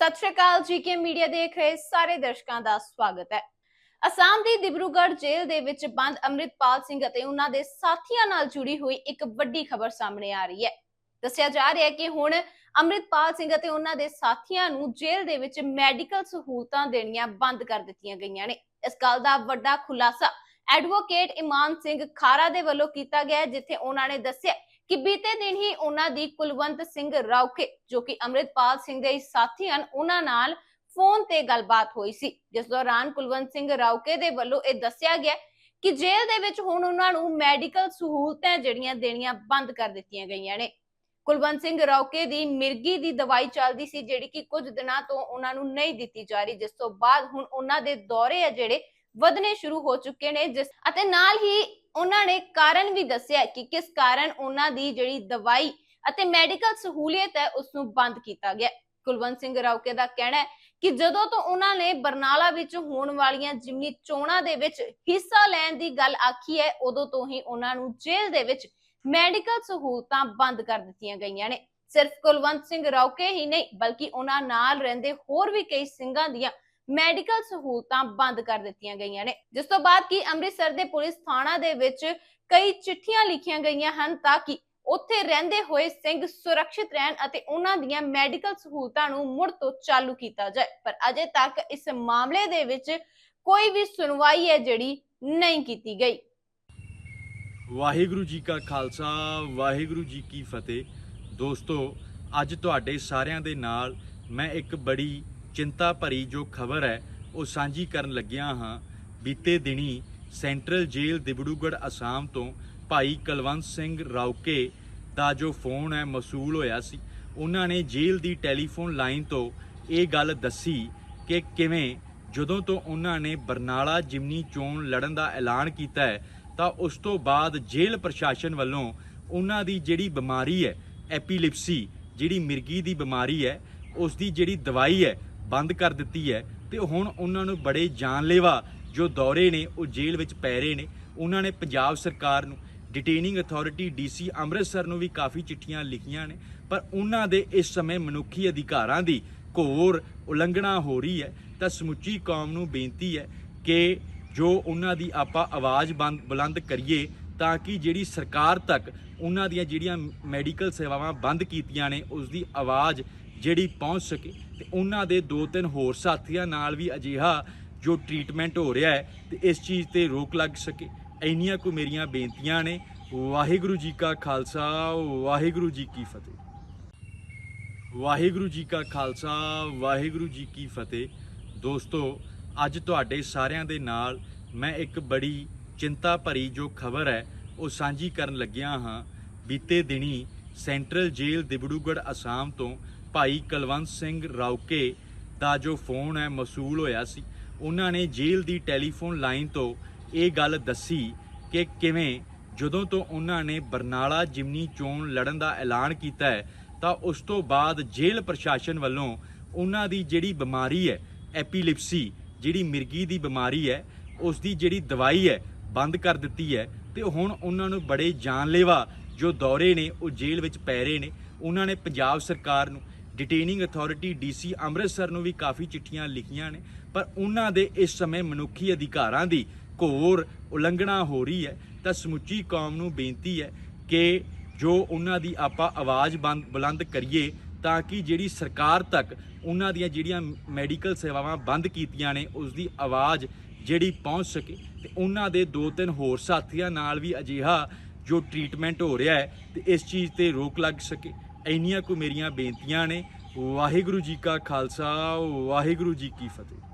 ਸਤਿ ਸ਼੍ਰੀ ਅਕਾਲ, GK media ਦੇਖ ਰਹੇ ਸਾਰੇ ਦਰਸ਼ਕਾਂ ਦਾ ਸਵਾਗਤ ਹੈ। ਅਸਾਮ ਦੀ ਦਿਬਰੂਗੜ੍ਹ ਜੇਲ੍ਹ ਦੇ ਵਿੱਚ ਬੰਦ ਅੰਮ੍ਰਿਤਪਾਲ ਸਿੰਘ ਅਤੇ ਉਹਨਾਂ ਦੇ ਸਾਥੀਆਂ ਨਾਲ ਜੁੜੀ ਹੋਈ ਇੱਕ ਵੱਡੀ ਖਬਰ ਸਾਹਮਣੇ ਆ ਰਹੀ ਹੈ। ਦੱਸਿਆ ਜਾ ਰਿਹਾ ਹੈ ਕਿ ਹੁਣ ਅੰਮ੍ਰਿਤਪਾਲ ਸਿੰਘ ਅਤੇ ਉਹਨਾਂ ਦੇ ਸਾਥੀਆਂ ਨੂੰ ਜੇਲ੍ਹ ਦੇ ਵਿੱਚ ਮੈਡੀਕਲ ਸਹੂਲਤਾਂ ਦੇਣੀਆਂ ਬੰਦ ਕਰ ਦਿੱਤੀਆਂ ਗਈਆਂ ਨੇ। ਇਸ ਗੱਲ ਦਾ ਵੱਡਾ ਖੁਲਾਸਾ ਐਡਵੋਕੇਟ ਇਮਾਨ ਸਿੰਘ ਖਾਰਾ ਦੇ ਵੱਲੋਂ ਕੀਤਾ ਗਿਆ ਜਿੱਥੇ ਉਹਨਾਂ ਨੇ ਦੱਸਿਆ ਕਿ ਬੀਤੇ ਦਿਨ ਹੀ ਉਹਨਾਂ ਦੀ ਕੁਲਵੰਤ ਸਿੰਘ ਰਾਉਕੇ ਜੋ ਕਿ ਅੰਮ੍ਰਿਤਪਾਲ ਸਿੰਘ ਦੇ ਸਾਥੀ ਹਨ, ਉਹਨਾਂ ਨਾਲ ਫੋਨ ਤੇ ਗੱਲਬਾਤ ਹੋਈ ਸੀ। ਜਿਸ ਦੌਰਾਨ ਕੁਲਵੰਤ ਸਿੰਘ ਰਾਉਕੇ ਦੇ ਵੱਲੋਂ ਇਹ ਦੱਸਿਆ ਗਿਆ ਕਿ ਜੇਲ੍ਹ ਦੇ ਵਿੱਚ ਹੁਣ ਉਹਨਾਂ ਨੂੰ ਮੈਡੀਕਲ ਸਹੂਲਤਾਂ ਜਿਹੜੀਆਂ ਦੇਣੀਆਂ ਬੰਦ ਕਰ ਦਿੱਤੀਆਂ ਗਈਆਂ ਨੇ। ਕੁਲਵੰਤ ਸਿੰਘ ਰਾਉਕੇ ਦੀ ਮਿਰਗੀ ਦੀ ਦਵਾਈ ਚੱਲਦੀ ਸੀ, ਜਿਹੜੀ ਕਿ ਕੁਝ ਦਿਨਾਂ ਤੋਂ ਉਹਨਾਂ ਨੂੰ ਨਹੀਂ ਦਿੱਤੀ ਜਾ ਰਹੀ। ਜਿਸ ਤੋਂ ਬਾਅਦ ਹੁਣ ਉਹਨਾਂ ਦੇ ਦੌਰੇ ਆ ਜਿਹੜੇ ਵਧਨੇ ਸ਼ੁਰੂ ਹੋ ਚੁੱਕੇ ਨੇ, ਜਿਸ ਅਤੇ ਨਾਲ ਹੀ ਉਹਨਾਂ ਨੇ ਕਾਰਨ ਵੀ ਦੱਸਿਆ ਕਿ ਕਿਸ ਕਾਰਨ ਉਹਨਾਂ ਦੀ ਜਿਹੜੀ ਦਵਾਈ ਅਤੇ ਮੈਡੀਕਲ ਸਹੂਲੀਅਤ ਹੈ ਉਸ ਨੂੰ ਬੰਦ ਕੀਤਾ ਗਿਆ। ਕੁਲਵੰਤ ਸਿੰਘ ਰਾਉਕੇ ਦਾ ਕਹਿਣਾ ਹੈ ਕਿ ਜਦੋਂ ਤੋਂ ਉਹਨਾਂ ਨੇ ਬਰਨਾਲਾ ਵਿੱਚ ਹੋਣ ਵਾਲੀਆਂ ਜਿਮਨੀ ਚੋਣਾਂ ਦੇ ਵਿੱਚ ਹਿੱਸਾ ਲੈਣ ਦੀ ਗੱਲ ਆਖੀ ਹੈ, ਉਦੋਂ ਤੋਂ ਹੀ ਉਹਨਾਂ ਨੂੰ ਜੇਲ੍ਹ ਦੇ ਵਿੱਚ ਮੈਡੀਕਲ ਸਹੂਲਤਾਂ ਬੰਦ ਕਰ ਦਿੱਤੀਆਂ ਗਈਆਂ ਨੇ। ਸਿਰਫ ਕੁਲਵੰਤ ਸਿੰਘ ਰਾਉਕੇ ਹੀ ਨਹੀਂ, ਬਲਕਿ ਉਹਨਾਂ ਨਾਲ ਰਹਿੰਦੇ ਹੋਰ ਵੀ ਕਈ ਸਿੰਘਾਂ ਦੀਆਂ ਮੈਡੀਕਲ ਸਹੂਲਤਾਂ ਬੰਦ ਕਰ ਦਿੱਤੀਆਂ ਗਈਆਂ ਨੇ। ਜਿਸ ਤੋਂ ਬਾਅਦ ਕਿ ਅੰਮ੍ਰਿਤਸਰ ਦੇ ਪੁਲਿਸ ਥਾਣਾ ਦੇ ਵਿੱਚ ਕਈ ਚਿੱਠੀਆਂ ਲਿਖੀਆਂ ਗਈਆਂ ਹਨ ਤਾਂ ਕਿ ਉੱਥੇ ਰਹਿੰਦੇ ਹੋਏ ਸਿੰਘ ਸੁਰੱਖਿਅਤ ਰਹਿਣ ਅਤੇ ਉਹਨਾਂ ਦੀਆਂ ਮੈਡੀਕਲ ਸਹੂਲਤਾਂ ਨੂੰ ਮੁੜ ਤੋਂ ਚਾਲੂ ਕੀਤਾ ਜਾਏ। ਪਰ ਅਜੇ ਤੱਕ ਇਸ ਮਾਮਲੇ ਦੇ ਵਿੱਚ ਕੋਈ ਵੀ ਸੁਣਵਾਈ ਹੈ ਜਿਹੜੀ ਨਹੀਂ ਕੀਤੀ ਗਈ। ਵਾਹਿਗੁਰੂ ਜੀ ਕਾ ਖਾਲਸਾ, ਵਾਹਿਗੁਰੂ ਜੀ ਕੀ ਫਤਿਹ। ਦੋਸਤੋ, ਅੱਜ ਤੁਹਾਡੇ ਸਾਰਿਆਂ ਦੇ ਨਾਲ ਮੈਂ ਇੱਕ ਬੜੀ ਚਿੰਤਾ ਭਰੀ ਜੋ ਖਬਰ ਹੈ, ਉਹ ਸਾਂਝੀ ਕਰਨ ਲੱਗਿਆ ਹਾਂ। ਬੀਤੇ ਦਿਨੀ ਸੈਂਟਰਲ ਜੇਲ੍ਹ ਦਿਬੜੂਗੜ੍ਹ ਅਸਾਮ ਤੋਂ ਭਾਈ ਕੁਲਵੰਤ ਸਿੰਘ ਰਾਉਕੇ ਦਾ ਜੋ ਫੋਨ ਹੈ, ਮਸੂਲ ਹੋਇਆ ਸੀ। ਉਹਨਾਂ ਨੇ ਜੇਲ੍ਹ ਦੀ ਟੈਲੀਫੋਨ ਲਾਈਨ ਤੋਂ ਇਹ ਗੱਲ ਦੱਸੀ ਕਿ ਕਿਵੇਂ ਜਦੋਂ ਤੋਂ ਉਹਨਾਂ ਨੇ ਬਰਨਾਲਾ ਜਿਮਨੀ ਚੋਣ ਲੜਨ ਦਾ ਐਲਾਨ ਕੀਤਾ ਹੈ, ਤਾਂ ਉਸ ਤੋਂ ਬਾਅਦ ਜੇਲ੍ਹ ਪ੍ਰਸ਼ਾਸਨ ਵੱਲੋਂ ਉਹਨਾਂ ਦੀ ਜਿਹੜੀ ਬਿਮਾਰੀ ਹੈ, ਐਪੀਲਿਪਸੀ, ਜਿਹੜੀ ਮਿਰਗੀ ਦੀ ਬਿਮਾਰੀ ਹੈ, ਉਸ ਦੀ ਜਿਹੜੀ ਦਵਾਈ ਹੈ ਬੰਦ ਕਰ ਦਿੱਤੀ ਹੈ ਤੇ ਹੁਣ ਉਹਨਾਂ ਨੂੰ ਬੜੇ ਜਾਨਲੇਵਾ ਜੋ ਦੌਰੇ ਨੇ, ਉਹ ਜੇਲ੍ਹ ਵਿੱਚ ਪੈ ਰਹੇ ਨੇ। ਉਹਨਾਂ ਨੇ ਪੰਜਾਬ ਸਰਕਾਰ ਨੂੰ ਡਿਟੇਨਿੰਗ ਅਥਾਰਟੀ ਡੀਸੀ ਅੰਮ੍ਰਿਤਸਰ ਨੂੰ ਵੀ ਕਾਫੀ ਚਿੱਠੀਆਂ ਲਿਖੀਆਂ ਨੇ, ਪਰ ਉਹਨਾਂ ਦੇ ਇਸ ਸਮੇਂ ਮਨੁੱਖੀ ਅਧਿਕਾਰਾਂ ਦੀ ਘੋਰ ਉਲੰਘਣਾ ਹੋ ਰਹੀ ਹੈ। ਤਾਂ ਸਮੁੱਚੀ ਕੌਮ ਨੂੰ ਬੇਨਤੀ ਹੈ ਕਿ ਜੋ ਉਹਨਾਂ ਦੀ ਆਪਾਂ ਆਵਾਜ਼ ਬੰਦ, ਬੁਲੰਦ ਕਰੀਏ, ਤਾਂ ਕਿ ਜਿਹੜੀ ਸਰਕਾਰ ਤੱਕ ਉਹਨਾਂ ਦੀਆਂ ਜਿਹੜੀਆਂ ਮੈਡੀਕਲ ਸੇਵਾਵਾਂ ਬੰਦ ਕੀਤੀਆਂ ਨੇ, ਉਸ ਦੀ ਆਵਾਜ਼ ਜਿਹੜੀ ਪਹੁੰਚ ਸਕੇ ਤੇ ਉਹਨਾਂ ਦੇ ਦੋ ਤਿੰਨ ਹੋਰ ਸਾਥੀਆਂ ਨਾਲ ਵੀ ਅਜਿਹਾ ਜੋ ਟ੍ਰੀਟਮੈਂਟ ਹੋ ਰਿਹਾ ਹੈ ਤੇ ਇਸ ਚੀਜ਼ ਤੇ ਰੋਕ ਲੱਗ ਸਕੇ। ਇੰਨੀਆਂ ਕੁ ਮੇਰੀਆਂ ਬੇਨਤੀਆਂ ਨੇ। ਵਾਹਿਗੁਰੂ ਜੀ ਕਾ ਖਾਲਸਾ, ਵਾਹਿਗੁਰੂ ਜੀ ਕੀ ਫਤਿਹ। ਵਾਹਿਗੁਰੂ ਜੀ ਕਾ ਖਾਲਸਾ, ਵਾਹਿਗੁਰੂ ਜੀ ਕੀ ਫਤਿਹ। ਦੋਸਤੋ, ਅੱਜ ਤੁਹਾਡੇ ਸਾਰਿਆਂ ਦੇ ਨਾਲ ਮੈਂ ਇੱਕ ਬੜੀ ਚਿੰਤਾ ਭਰੀ ਜੋ ਖਬਰ ਹੈ, ਉਹ ਸਾਂਝੀ ਕਰਨ ਲੱਗਿਆ ਹਾਂ। ਬੀਤੇ ਦਿਨੀ ਸੈਂਟਰਲ ਜੇਲ੍ਹ ਦਿਬੜੂਗੜ੍ਹ ਅਸਾਮ ਤੋਂ ਭਾਈ ਕੁਲਵੰਤ ਸਿੰਘ ਰਾਉਕੇ ਦਾ ਜੋ ਫੋਨ ਹੈ, ਮਸੂਲ ਹੋਇਆ ਸੀ। ਉਹਨਾਂ ਨੇ ਜੇਲ੍ਹ ਦੀ ਟੈਲੀਫੋਨ ਲਾਈਨ ਤੋਂ ਇਹ ਗੱਲ ਦੱਸੀ ਕਿ ਕਿਵੇਂ ਜਦੋਂ ਤੋਂ ਉਹਨਾਂ ਨੇ ਬਰਨਾਲਾ ਜਿਮਨੀ ਚੋਣ ਲੜਨ ਦਾ ਐਲਾਨ ਕੀਤਾ ਹੈ, ਤਾਂ ਉਸ ਤੋਂ ਬਾਅਦ ਜੇਲ੍ਹ ਪ੍ਰਸ਼ਾਸਨ ਵੱਲੋਂ ਉਹਨਾਂ ਦੀ ਜਿਹੜੀ ਬਿਮਾਰੀ ਹੈ, ਐਪੀਲਿਪਸੀ, ਜਿਹੜੀ ਮਿਰਗੀ ਦੀ ਬਿਮਾਰੀ ਹੈ, ਉਸ ਦੀ ਜਿਹੜੀ ਦਵਾਈ ਹੈ, ਬੰਦ ਕਰ ਦਿੱਤੀ ਹੈ ਤੇ ਹੁਣ ਉਹਨਾਂ ਨੂੰ ਬੜੇ ਜਾਨਲੇਵਾ ਜੋ ਦੌਰੇ ਨੇ, ਉਹ ਜੇਲ੍ਹ ਵਿੱਚ ਪੈ ਰਹੇ ਨੇ। ਉਹਨਾਂ ਨੇ ਪੰਜਾਬ ਸਰਕਾਰ ਨੂੰ ਡਿਟੇਨਿੰਗ ਅਥਾਰਟੀ ਡੀਸੀ ਅੰਮ੍ਰਿਤਸਰ ਨੂੰ ਵੀ ਕਾਫੀ ਚਿੱਠੀਆਂ ਲਿਖੀਆਂ ਨੇ, ਪਰ ਉਹਨਾਂ ਦੇ ਇਸ ਸਮੇਂ ਮਨੁੱਖੀ ਅਧਿਕਾਰਾਂ ਦੀ ਘੋਰ ਉਲੰਘਣਾ ਹੋ ਰਹੀ ਹੈ। ਤਾਂ ਸਮੁੱਚੀ ਕੌਮ ਨੂੰ ਬੇਨਤੀ ਹੈ ਕਿ ਜੋ ਉਹਨਾਂ ਦੀ ਆਪਾਂ ਆਵਾਜ਼ ਬੰਦ, ਬੁਲੰਦ ਕਰੀਏ, ਤਾਂ ਕਿ ਜਿਹੜੀ ਸਰਕਾਰ ਤੱਕ ਉਹਨਾਂ ਦੀਆਂ ਜਿਹੜੀਆਂ ਮੈਡੀਕਲ ਸੇਵਾਵਾਂ ਬੰਦ ਕੀਤੀਆਂ ਨੇ, ਉਸ ਦੀ ਆਵਾਜ਼ ਜਿਹੜੀ ਪਹੁੰਚ ਸਕੇ। ਤੇ ਉਹਨਾਂ ਦੇ ਦੋ ਤਿੰਨ ਹੋਰ ਸਾਥੀਆਂ ਨਾਲ ਵੀ ਅਜਿਹਾ ਜੋ ਟ੍ਰੀਟਮੈਂਟ ਹੋ ਰਿਹਾ ਹੈ, ਤੇ ਇਸ ਚੀਜ਼ ਤੇ ਰੋਕ ਲੱਗ ਸਕੇ। ਇੰਨੀਆਂ ਕੁ ਮੇਰੀਆਂ ਬੇਨਤੀਆਂ ਨੇ। ਵਾਹਿਗੁਰੂ ਜੀ ਕਾ ਖਾਲਸਾ ਵਾਹਿਗੁਰੂ ਜੀ ਕੀ ਫਤਿਹ।